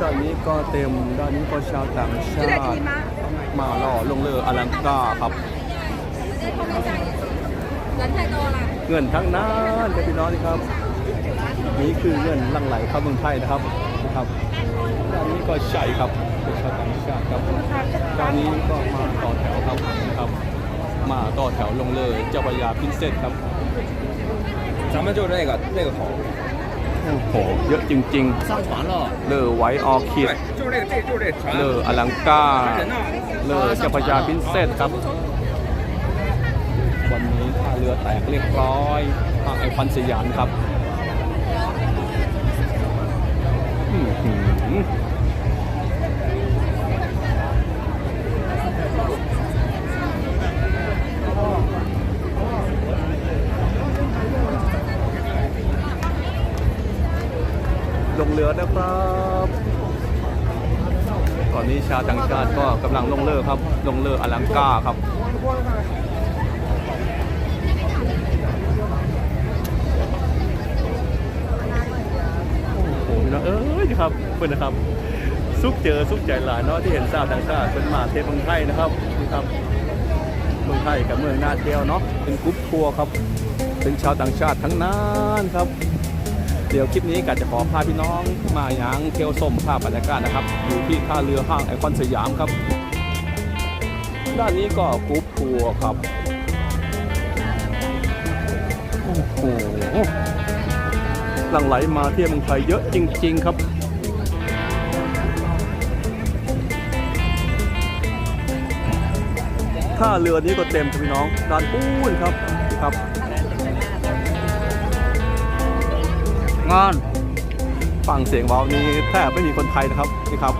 ด้านนี้ก็เต็ม ด้านนี้ก็ชาวต่างชาติ มาล่อลงเรืออลังกาครับ 人太多了。 เงินทั้งนั้นครับพี่น้องนี่ครับ นี่คือเงินหลังไหลเข้าเมืองไทยนะครับนะครับ ด้านนี้ก็ใช่ครับเป็นชาวต่างชาติครับ ด้านนี้ก็มาต่อแถวครับนะครับ มาต่อแถวลงเลยเจ้าพระยาพินเซสครับ 咱们就这个这个口， โห เยอะจริงๆเลอไวออคิดเลออลังกาเลอเจ้าพราพินเซตครับ วันนี้ท่าเรือแตกเรียบร้อยทางไอคอนสยานครับ อื้อหือลงเรือนะครับ ตอนนี้ชาวต่างชาติก็กำลังลงเรือครับ ลงเรืออลังกาครับโอ้โหน้องเอ้ยครับเพื่อนนะครับสุกเจอสุกใจหลานเนาะที่เห็นชาวต่างชาติเป็นมาเทศเมืองไทยนะครับนี่ครับเมืองไทยกับเมืองนาเที่ยวเนาะเป็นกรุ๊ปทัวร์ครับเป็นชาวต่างชาติทั้งนั้นครับ เดี๋ยวคลิปนี้กะจะขอพาพี่น้องมาอย่างเที่ยวส้มภาพบรรยากาศนะครับ อยู่ที่ท่าเรือห้างไอคอนสยามครับ ด้านนี้ก็กรุ๊ปทัวร์ครับโอ้โหหลั่งไหลมาเที่ยวเมืองไทยเยอะจริง ๆ ครับท่าเรือนี้ก็เต็มครับพี่น้องด้านปูนครับครับ งาน ฟังเสียงวาวนี้แทบไม่มีคนไทยนะครับนี่ครับ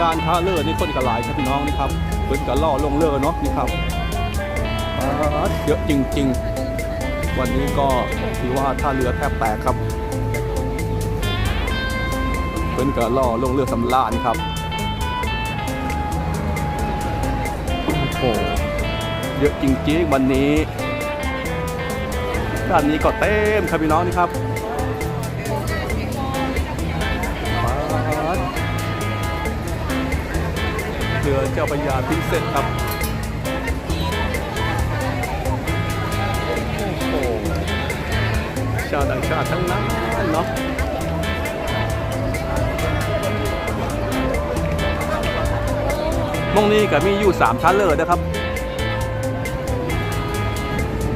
ด้านท่าเรือนี่คนกระหลายครับพี่น้องนี่ครับเพิ่นกระล่อลงเรือเนาะนี่ครับเยอะจริง ๆ วันนี้ก็ถือว่าท่าเรือแทบแตกครับเพิ่นก็ล่อลงเรือสำราญครับโอ้โหเยอะจริงๆวันนี้ด้านนี้ก็เต็มครับพี่น้องนี่ครับ เรือเจ้าพระยาพินเซสครับโอ้โหชาวต่างชาติทั้งนั้นเนาะมองนี้ก็มีอยู่สามชั้นเลยนะครับ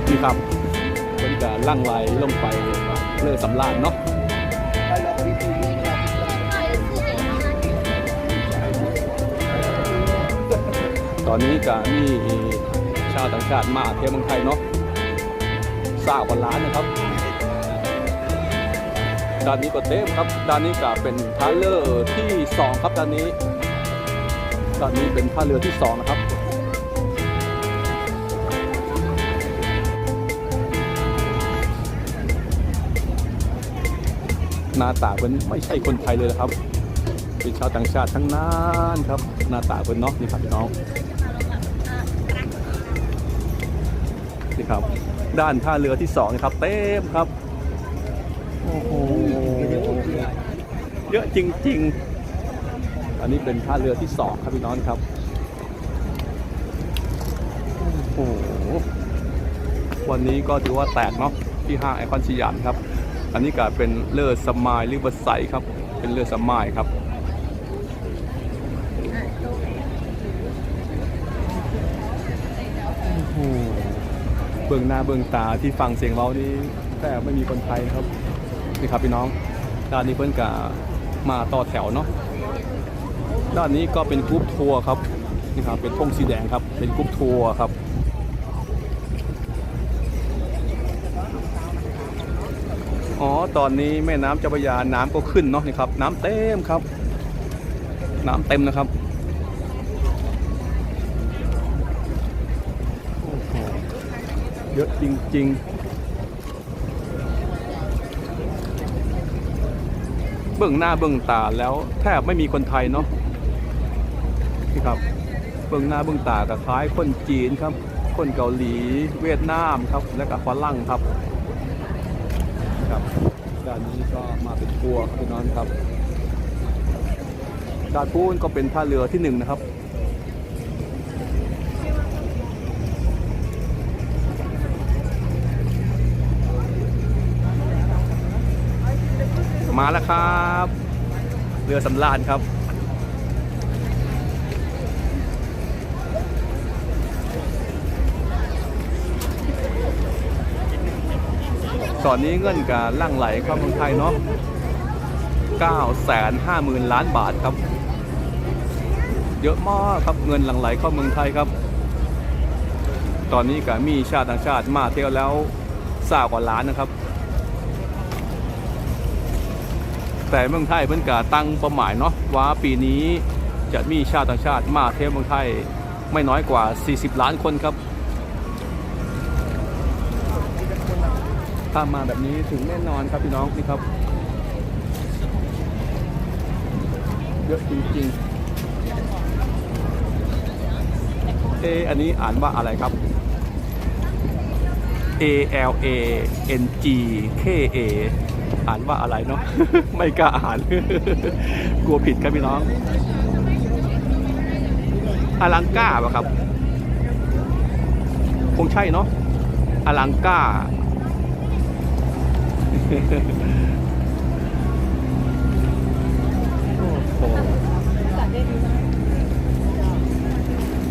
นี่ครับเป็นการล่างไหลลงไปเรือสำราญเนาะ ตอนนี้ก็มีชาวต่างชาติมาเที่ยวเมืองไทยเนาะสาวกว่าล้านนะครับ ด้านนี้ก็เต็มครับ ด้านนี้ก็เป็นท่าเรือที่สองครับด้านนี้ตอนนี้เป็นท่าเรือที่สองนะครับหน้าตาเป็นไม่ใช่คนไทยเลยนะครับ เป็นชาวต่างชาติทั้งนั้นครับ หน้าตาเป็นเนาะนี่ครับพี่น้อง ครับ ด้านท่าเรือที่สองนะครับ เต็มครับโอ้โหเยอะจริง ๆ อันนี้เป็นท่าเรือที่สองครับพี่น้องครับโอ้โหวันนี้ก็ถือว่าแตกเนาะที่ห้างไอคอนสยามครับ อันนี้ก็เป็นเรือสมายหรือบัสไซครับ เป็นเรือสมายครับ โอ้โห เบื้องหน้าเบื้องตาที่ฟังเสียงเรานี่แต่ไม่มีคนไทยครับนี่ครับพี่น้องด้านนี้เพื่อนกามาต่อแถวเนาะด้านนี้ก็เป็นกรุ๊ปทัวร์ครับนี่ครับเป็นธงสีแดงครับเป็นกรุ๊ปทัวร์ครับอ๋อตอนนี้แม่น้ำเจ้าพระยาน้ำก็ขึ้นเนาะนี่ครับ น้ำเต็มครับ น้ำเต็มนะครับ เยอะจริง ๆ เบื้องหน้าเบื้องตาแล้วแทบไม่มีคนไทยเนาะนี่ครับ เบื้องหน้าเบื้องตากับคล้ายคนจีนครับ คนเกาหลีเวียดนามครับ และกับฝรั่งครับครับด้านนี้ก็มาเป็นทัวครับพี่น้องครับด้านพูนก็เป็นท่าเรือที่หนึ่งนะครับ มาแล้วครับ เรือสำราญครับ ตอนนี้เงินการล่างไหลเข้าเมืองไทยเนาะ9แสนห้าหมื่นล้านบาทครับ เยอะมากครับเงินหลั่งไหลเข้าเมืองไทยครับ ตอนนี้ก็มีชาติต่างชาติมาเที่ยวแล้วสาวกว่าล้านนะครับ แต่เมืองไทยเพิ่นกาตั้งเป้าหมายเนาะว่าปีนี้จะมีชาติต่างชาติมาเที่ยวเมืองไทยไม่น้อยกว่า 40 ล้านคนครับ ถ้ามาแบบนี้ถึงแน่นอนครับพี่น้องนี่ครับ เยอะจริงๆเออันนี้อ่านว่าอะไรครับ A L A N G K A อ่านว่าอะไรเนาะ ไม่กล้าอ่าน กลัวผิดครับพี่น้อง อลังก้าป่ะครับ คงใช่เนาะ อลังก้า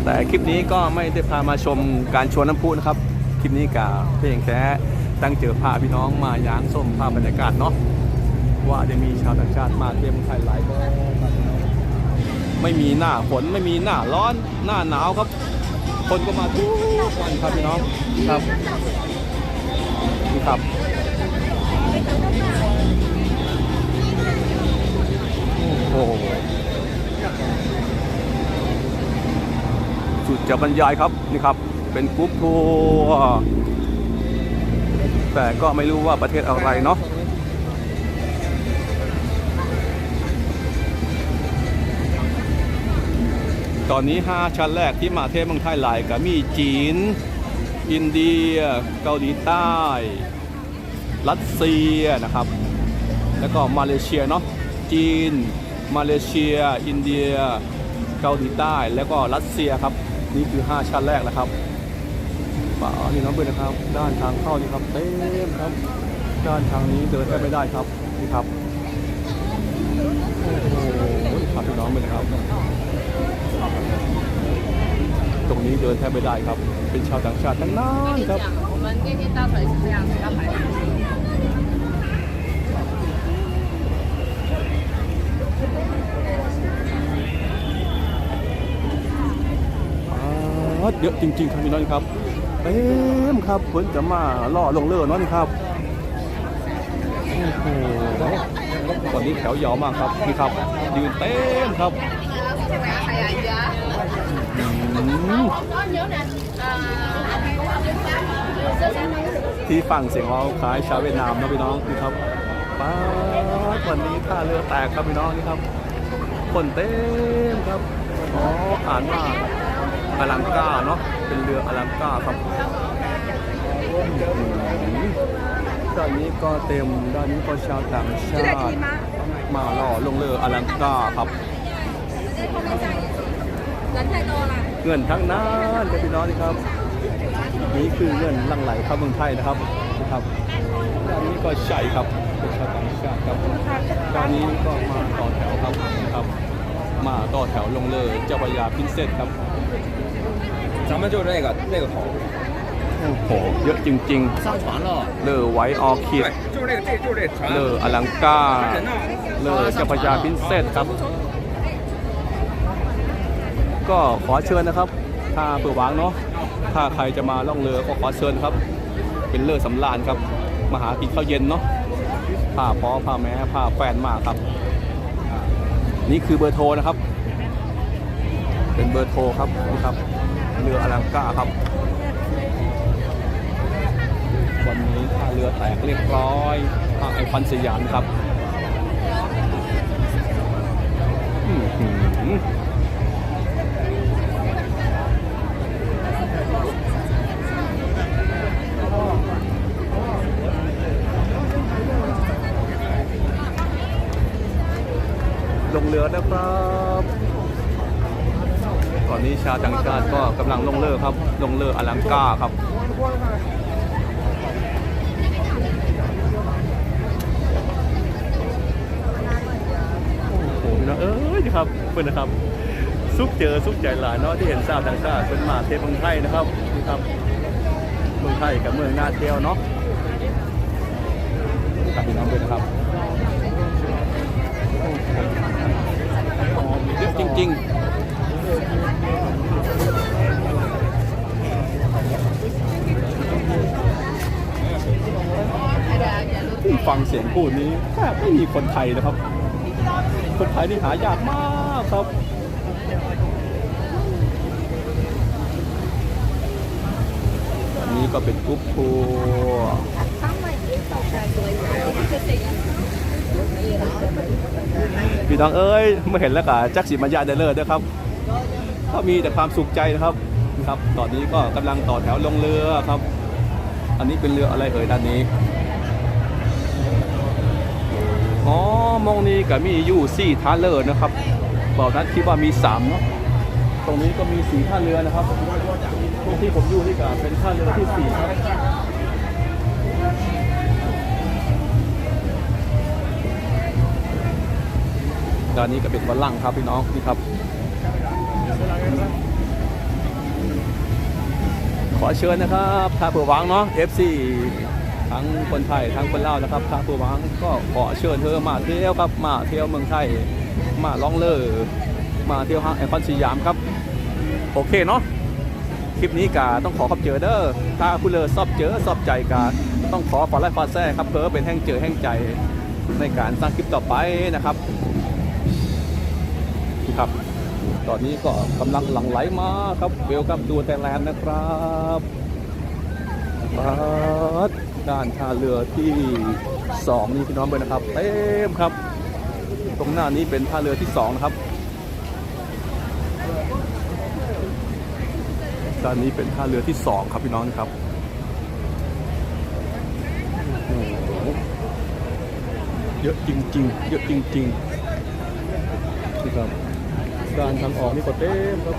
แต่คลิปนี้ก็ไม่ได้พามาชมการชวนน้ำพุนะครับ คลิปนี้กับเพียงแค่ ตั้งเจอพาพี่น้องมาย้างส้มภาพบรรยากาศเนาะว่าจะมีชาวต่างชาติมาเที่ยวเมืองไทยหลายบ่คนไม่มีหน้าฝนไม่มีหน้าร้อนหน้าหนาวครับ คนก็มาทุกวันครับพี่น้องครับนี่ครับโอ้โหสุดจะบรรยายครับนี่ครับ เป็นกรุ๊ปทัวร์ แต่ก็ไม่รู้ว่าประเทศอะไรเนาะตอนนี้ 5 ชั้นแรกที่มาเทศเมืองไทยหลายก็มีจีน อินเดีย เกาหลีใต้ รัสเซียนะครับ แล้วก็มาเลเซียเนาะ จีน มาเลเซีย อินเดีย เกาหลีใต้ แล้วก็รัสเซียครับ นี่คือ 5 ชั้นแรกนะครับ ป่านี่น้องเพื่อนนะครับ ด้านทางเข้านี่ครับเต็มครับ ด้านทางนี้เดินแทบไม่ได้ครับนี่ครับโอ้โหขับพี่น้องไปนะครับ ตรงนี้เดินแทบไม่ได้ครับ เป็นชาวต่างชาติทั้งนั้นครับเยอะจริงๆครับพี่น้องครับ เต็มครับเพิ่นจะมาล่อลงเรือนาะนครับโอ้โหตอนนี้แถวยาวมากครับพี่ครับ ยืนเต็มครับที่ฝั่งเสียงเราคล้ายชาวเวียดนามนะพี่น้องนี่ครับป้าวันนี้ท่าเรือแตกครับพี่น้องนี่ครับ คนเต็มครับ อ๋ออ่านว่า อลังกาเนาะเป็นเรืออลังกาครับด้านนี้ก็เต็มด้านนี้ก็ชาวต่างชาติมาหล่อลงเรืออลังกาครับเงินทั้งนั้นจะพี่น้องนี่ครับ นี่คือเงินลังไหลเข้าเมืองไทยนะครับนะครับด้านนี้ก็ใช่ครับชาวต่างชาติครับด้านนี้ก็มาต่อแถวครับครับ มาต่อแถวลงเลยเจ้าพระยาพินเซสครับ 咱们就这个这个口， โอ้โหเยอะจริง 上船了。 ๆ เลอไว้ออคิด 对，就是这个，这就是这个船。 เลออลังกา 人呢？ เลอเจ้าพระยาพินเซสครับ ก็ขอเชิญนะครับ ถ้าเปิดวางเนาะ ถ้าใครจะมาล่องเรือก็ขอเชิญครับ เป็นเรือสำราญครับ มาหากินข้าวเย็นเนาะ พาพ่อพาแม่พาแฟนมาครับ นี่คือเบอร์โทรนะครับ เป็นเบอร์โทรครับนี่ครับ เรืออลังกาครับ วันนี้ท่าเรือแตกเรียบร้อยทาไอคอนสยามครับอื้อหือเล ลงเรือ นะครับ ตอนนี้ชาวต่างชาติก็กำลังลงเรือครับ ลงเรืออลังกาครับโอ้โหน้องเอ้ยครับเพื่อนนะครับสุขเจอสุขใจหลายเนาะที่เห็นชาวต่างชาติเป็นมาเทพเมืองไทยนะครับนี่ครับเมืองไทยกับเมืองนาเที่ยวเนาะกับพี่น้องด้วยนะครับเยอะ จริง ๆ ฟังเสียงพูดนี้แทบไม่มีคนไทยนะครับ คนไทยนี่หายากมากครับอันนี้ก็เป็นกรุ๊ปทัวร์ พี่น้องเอ้ยเมื่อเห็นแล้วก็จักสีมายาเดลเลอร์ด้วยครับก็มีแต่ความสุขใจนะครับครับตอนนี้ก็กำลังต่อแถวลงเรือครับ อันนี้เป็นเรืออะไรเอ่ยด้านนี้อ๋อมองนี้ก็มีอยู่สี่ท่าเรือนะครับบอกนั้นคิดว่ามีสามเนาะตรงนี้ก็มีสี่ท่าเรือนะครับตรงที่ผมอยู่นี่ก็เป็นท่าเรือที่สี่ครับ ด้านนี้ก็เป็นวัลลังครับพี่น้องนี่ครับ ขอเชิญนะครับท่าเผื่อวังเนาะ FC ทั้งคนไทยทั้งคนลาวนะครับท่าเผื่อวังก็ขอเชิญเธอมาเที่ยวครับมาเที่ยวเมืองไทย มาล่องเลอมาเที่ยวห้างไอคอนสยามครับ โอเคเนาะคลิปนี้กาต้องขอขอบเจอเด้อถ้าผู้เลอชอบเจอชอบใจกาต้องขอฟอลไลค์ฟอลแซ่ครับเพื่อเป็นแห่งเจอแห่งใจในการสร้างคลิปต่อไปนะครับ ครับ ตอนนี้ก็กำลังหลั่งไหลมาครับเวลกัมดูไทยแลนนะครับมาด้านท่าเรือที่2นี่พี่น้องเลยนะครับเต็มครับ ตรงหน้านี้เป็นท่าเรือที่2นะครับด้านนี้เป็นท่าเรือที่2ครับพี่น้องครับเยอะจริงๆ เยอะจริงๆนี่ครับ ด้านทางออกนี่ก็เต็มครับ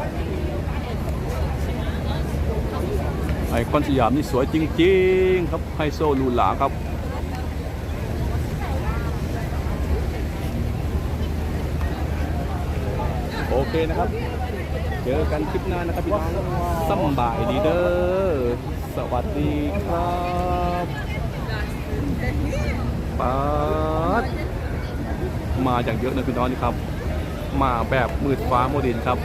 ไอคอนสยามนี่สวยจริง ๆ ครับไฮโซหรูหราครับโอเคนะครับ เจอกันคลิปหน้านะครับพี่น้องสำบายดีเด้อ สวัสดีครับป๊าดมาอย่างเยอะนะพี่น้องนี่ครับ มาแบบมืดฟ้าโมดินครับ